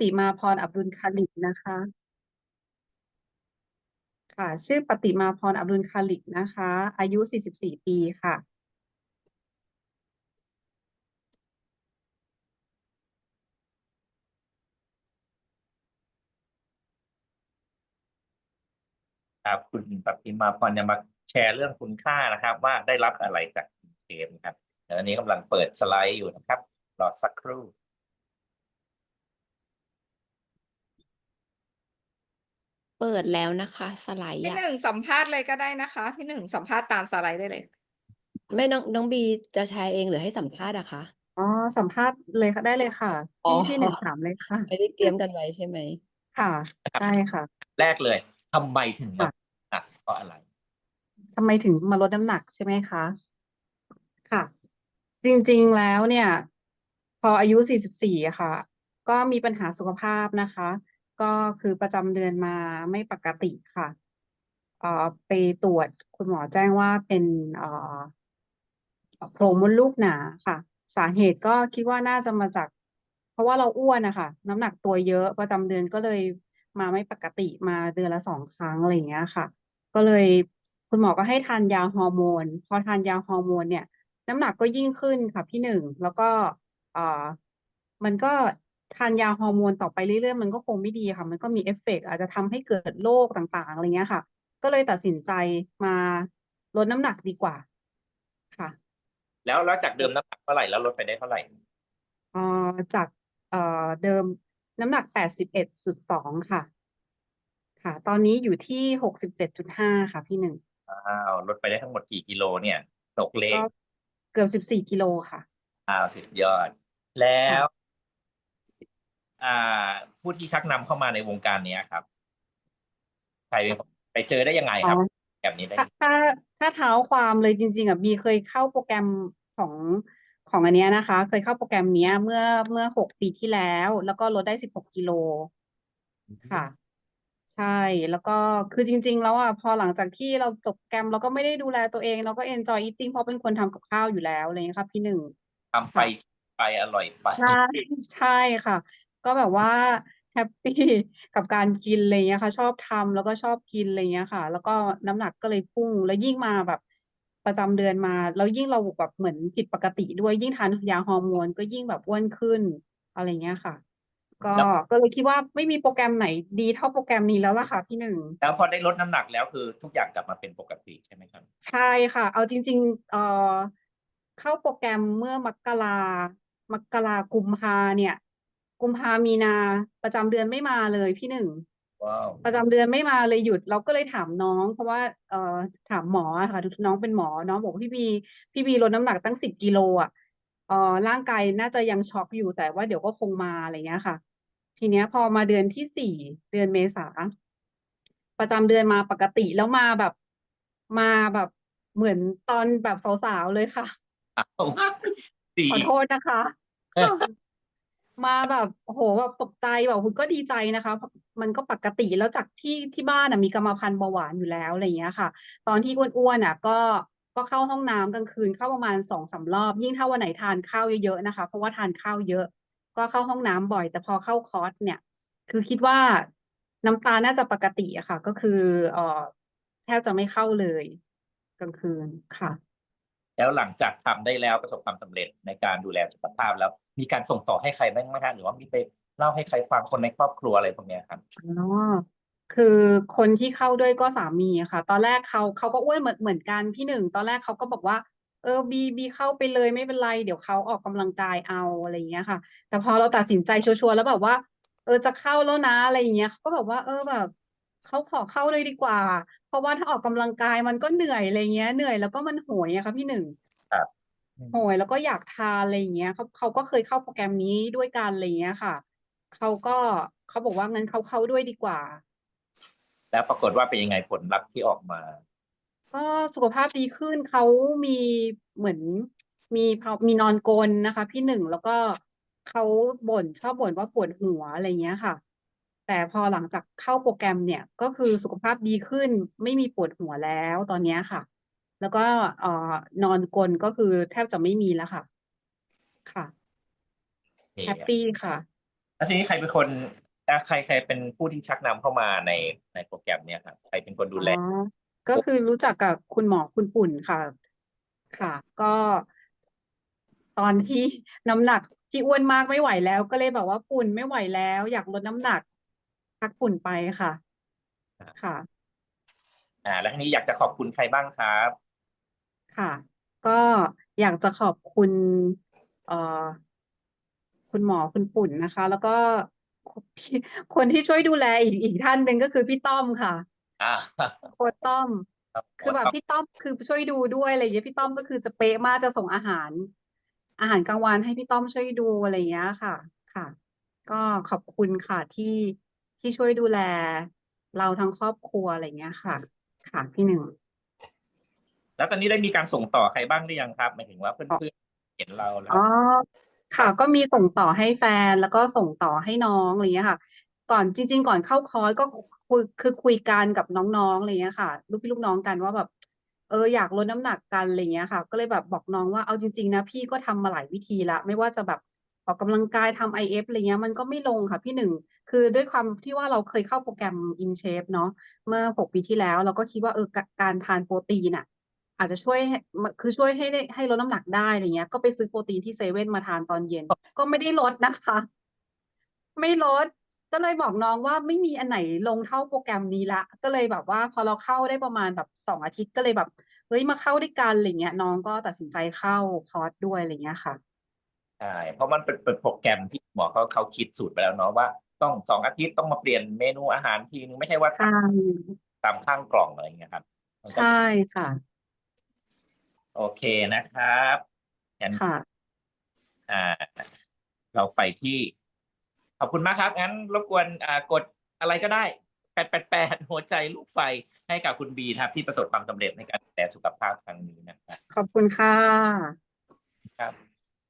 ติมาพรอับดุลคาลิกนะคะ ค่ะ ชื่อปฏิมาพรอับดุลคาลิกนะคะ อายุ 44 ปีค่ะ ครับคุณปฏิมาพรจะมาแชร์เรื่องคุณค่านะครับ ว่าได้รับอะไรจากเกมครับเดี๋ยวอันนี้กำลังเปิดสไลด์อยู่นะครับ รอสักครู่ เปิดแล้วนะคะ สไลด์พี่อะหนึ่งสัมภาษณ์เลยก็ได้นะคะ พี่หนึ่งสัมภาษณ์ตามสไลด์ได้เลยไม่น้องน้องบีจะแชร์เองหรือให้สัมภาษณ์อะคะ อ๋อสัมภาษณ์เลยค่ะได้เลยค่ะอ๋อ พี่พี่หนึ่งถามเลยค่ะ ไม่ได้เตรียมกันไว้ใช่ไหม ค่ะใช่ค่ะแรกเลยทำไมถึงมาหนักเพราะอะไร ทำไมถึงมาลดน้ำหนักใช่ไหมคะ ค่ะ จริงๆแล้วเนี่ย พออายุ 44อะค่ะ ก็มีปัญหาสุขภาพนะคะ ก็คือประจำเดือนมาไม่ปกติค่ะเอ่อไปตรวจคุณหมอแจ้งว่าเป็นเอ่อโพรงมดลูกหนาค่ะ สาเหตุก็คิดว่าน่าจะมาจาก เพราะว่าเราอ้วนนะคะน้ำหนักตัวเยอะประจำเดือนก็เลยมาไม่ปกติมาเดือนละสองครั้งอะไรอย่างเงี้ยค่ะ ก็เลยคุณหมอก็ให้ทานยาฮอร์โมน พอทานยาฮอร์โมนเนี่ย น้ำหนักก็ยิ่งขึ้นค่ะพี่หนึ่งแล้วก็เอ่อมันก็ ทานยาฮอร์โมนต่อไปเรื่อยๆ มันก็คงไม่ดีค่ะ มันก็มีเอฟเฟกต์อาจจะทำให้เกิดโรคต่างๆอะไรเงี้ยค่ะ ก็เลยตัดสินใจมาลดน้ำหนักดีกว่า ค่ะ แล้วแล้วจากเดิมน้ำหนักเท่าไหร่แล้วลดไปได้เท่าไหร่เอ่อจากเอ่อเดิมน้ำหนักแปดสิบเอ็ดจุดสองค่ะ ค่ะ ตอนนี้อยู่ที่หกสิบเจ็ดจุดห้าค่ะ พี่หนึ่งอ้าวลดไปได้ทั้งหมดกี่กิโลเนี่ยตกเลขก็เกือบสิบสี่กิโลค่ะอ้าวสุดยอด แล้วอ่า ผู้ที่ชักนำเข้ามาในวงการเนี้ยครับใครเป็นคนไปเจอได้ยังไงครับอ๋อแบบนี้ได้ถ้าถ้าถ้าเท้าความเลยจริง ๆอะบีเคยเข้าโปรแกรมของของอันเนี้ยนะคะ เคยเข้าโปรแกรมเนี้ยเมื่อเมื่อหกปีที่แล้ว แล้วก็ลดได้สิบหกกิโลค่ะ ใช่แล้วก็คือจริง ๆ แล้วอะพอหลังจากที่เราจบโปรแกรมเราก็ไม่ได้ดูแลตัวเองเราก็ enjoy eating เพราะเป็นคนทำกับข้าวอยู่แล้วอะไรอย่างเงี้ยค่ะพี่หนึ่งทำไปไปอร่อยไปใช่ใช่ค่ะ ก็แบบว่าแฮปปี้ กับการกิน อะไรเงี้ยค่ะ ชอบทำแล้วก็ชอบกิน อะไรเงี้ยค่ะ แล้วก็น้ำหนักก็เลยพุ่ง แล้วยิ่งมาแบบประจำเดือนมา แล้วยิ่งเราแบบเหมือนผิดปกติด้วย ยิ่งทานยาฮอร์โมนก็ยิ่งแบบอ้วนขึ้น อะไรเงี้ยค่ะ ก็ แล้ว ก็เลยคิดว่าไม่มีโปรแกรมไหนดีเท่าโปรแกรมนี้แล้วล่ะค่ะพี่หนึ่ง แล้วพอได้ลดน้ำหนักแล้วคือทุกอย่างกลับมาเป็นปกติใช่ไหมครับ ใช่ค่ะ เอาจริง ๆ เอ่อ เข้าโปรแกรมเมื่อมกรามกรากุมภาเนี่ย กุมภามีนาประจำเดือนไม่มาเลยพี่หนึ่งว้าวประจำเดือนไม่มาเลยหยุด เราก็เลยถามน้อง เพราะว่าเอ่อถามหมออะค่ะน้องเป็นหมอน้องบอกว่าพี่บีพี่บีลดน้ำหนักตั้งสิบกิโลอะเอ่อร่างกายน่าจะยังช็อกอยู่แต่ว่าเดี๋ยวก็คงมาอะไรเงี้ยค่ะ ทีเนี้ยพอมาเดือนที่สี่เดือนเมษาประจำเดือนมาปกติแล้วมาแบบมาแบบเหมือนตอนแบบสาวๆเลยค่ะอ้าวสี่ขอโทษนะคะ มาแบบโอ้โหแบบตกใจแบบคุณก็ดีใจนะคะ มันก็ปกติแล้วจากที่ที่บ้านอะมีกรรมพันธุ์เบาหวานอยู่แล้วอะไรอย่างเงี้ยค่ะ ตอนที่อ้วนๆอะ ก็ก็เข้าห้องน้ำกลางคืนเข้าประมาณสองสามรอบ ยิ่งถ้าวันไหนทานข้าวเยอะๆนะคะ เพราะว่าทานข้าวเยอะ ก็เข้าห้องน้ำบ่อย แต่พอเข้าคอร์สเนี่ย คือคิดว่าน้ำตาน่าจะปกติอะค่ะ ก็คือเออแทบจะไม่เข้าเลย กลางคืนค่ะ แล้วหลังจากทำได้แล้วประสบความสำเร็จในการดูแลสุขภาพแล้ว มีการส่งต่อให้ใครบ้างไหมคะหรือว่ามีไปเล่าให้ใครฟังคนในครอบครัวอะไรพวกนี้ครับอ๋อคือคนที่เข้าด้วยก็สามีอะค่ะ ตอนแรกเขาเขาก็อ้วนเหมือนเหมือนกันพี่หนึ่งตอนแรกเขาก็บอกว่า เออบีบีเข้าไปเลยไม่เป็นไร เดี๋ยวเขาออกกำลังกายเอาอะไรอย่างเงี้ยค่ะ แต่พอเราตัดสินใจชัวร์แล้วแบบว่า เออจะเข้าแล้วนะอะไรอย่างเงี้ยเขาก็แบบว่า เออแบบ เขาขอเข้าเลยดีกว่า เพราะว่าถ้าออกกำลังกายมันก็เหนื่อยอะไรเงี้ย เหนื่อยแล้วก็มันโหยอะค่ะพี่หนึ่งโหยแล้วก็อยากทานอะไรอย่างเงี้ยเขาเขาก็เคยเข้าโปรแกรมนี้ด้วยกันอะไรอย่างเงี้ยค่ะเขาก็เขาบอกว่างั้นเขาเข้าด้วยดีกว่า แล้วปรากฏว่าเป็นยังไงผลลัพธ์ที่ออกมา ก็สุขภาพดีขึ้นเขามีเหมือนมีภาวมีนอนกรนนะคะ พี่หนึ่งแล้วก็เขาบ่นชอบบ่นว่าปวดหัวอะไรเงี้ยค่ะ แต่พอหลังจากเข้าโปรแกรมเนี่ยก็คือสุขภาพดีขึ้น ไม่มีปวดหัวแล้วตอนเนี้ยค่ะ แล้วก็เอ่อนอนกรนก็คือแทบจะไม่มีแล้วค่ะ ค่ะโอเคแฮปปี้ค่ะ แล้วทีนี้ใครเป็นคนอะใครใครเป็นผู้ที่ชักนำเข้ามาในในโปรแกรมเนี่ยครับใครเป็นคนดูแลอ๋อก็คือรู้จักกับคุณหมอคุณปุ่นค่ะ ค่ะ ก็ ตอนที่น้ำหนักที่อ้วนมากไม่ไหวแล้ว ก็เลยแบบว่าปุ่นไม่ไหวแล้ว อยากลดน้ำหนัก ทักปุ่นไปค่ะ ค่ะ อ่า แล้วทีนี้อยากจะขอบคุณใครบ้างครับ ค่ะ ก็อยากจะขอบคุณเอ่อคุณหมอคุณปุ่นนะคะ แล้วก็พี่คนที่ช่วยดูแลอีกอีกท่านหนึ่งก็คือพี่ต้อมค่ะอ่าโค้ชต้อมครับคือแบบพี่ต้อมคือช่วยดูด้วยอะไรอย่างเงี้ยพี่ต้อมก็คือจะเป๊ะมากจะส่งอาหาร อาหารกลางวันให้พี่ต้อมช่วยดูอะไรอย่างเงี้ยค่ะ ค่ะ ก็ขอบคุณค่ะที่ ที่ช่วยดูแล เราทั้งครอบครัวอะไรอย่างเงี้ยค่ะ ค่ะพี่หนึ่ง แล้วตอนนี้ได้มีการส่งต่อใครบ้างหรือยังครับหมายถึงว่าเพื่อนๆเห็นเราแล้วอ๋อค่ะ ก็มีส่งต่อให้แฟนแล้วก็ส่งต่อให้น้องอะไรอย่างเงี้ยค่ะ ก่อนจริง ๆ ก่อนเข้าคอร์สก็คุยคือคุยกันกับน้องๆอะไรอย่างเงี้ยค่ะ ลูกพี่ลูกน้องกันว่าแบบเอออยากลดน้ำหนักกันอะไรอย่างเงี้ยค่ะ ก็เลยแบบบอกน้องว่าเอาจริง ๆ นะ พี่ก็ทำมาหลายวิธีละไม่ว่าจะแบบออกกำลังกายทำ IF อะไรเงี้ยมันก็ไม่ลงค่ะ พี่หนึ่ง คือด้วยความที่ว่าเราเคยเข้าโปรแกรม InShape เนาะเมื่อหกปีที่แล้ว เราก็คิดว่าเออการทานโปรตีนอะอาจจะช่วยคือช่วยให้ให้ลดน้ำหนักได้อะไรเงี้ย ก็ไปซื้อโปรตีนที่เซเว่นมาทานตอนเย็น ก็ไม่ได้ลดนะคะ ไม่ลดก็เลยบอกน้องว่าไม่มีอันไหนลงเท่าโปรแกรมนี้ละ ก็เลยแบบว่าพอเราเข้าได้ประมาณแบบสองอาทิตย์ก็เลยแบบเฮ้ยมาเข้าด้วยกันอะไรเงี้ยน้องก็ตัดสินใจเข้าคอร์สด้วยอะไรเงี้ยค่ะใช่เพราะมันเป็นเป็นโปรแกรมที่หมอเขาเขาคิดสูตรไปแล้วเนาะว่า ต้องสองอาทิตย์ต้องมาเปลี่ยนเมนูอาหารทีนึงไม่ใช่ว่าใช่ตามข้างกล่องอะไรอย่างเงี้ยครับมันก็ใช่ค่ะ โอเคนะครับงั้น ค่ะ อ่าเราไปที่ ขอบคุณมากครับงั้นรบกวนอ่ากดอะไรก็ได้แปดแปดแปดหัวใจลูกไฟให้กับคุณบีนะครับ ที่ประสบความสำเร็จในการดูแลสุขภาพครั้งนี้นะครับขอบคุณค่ะ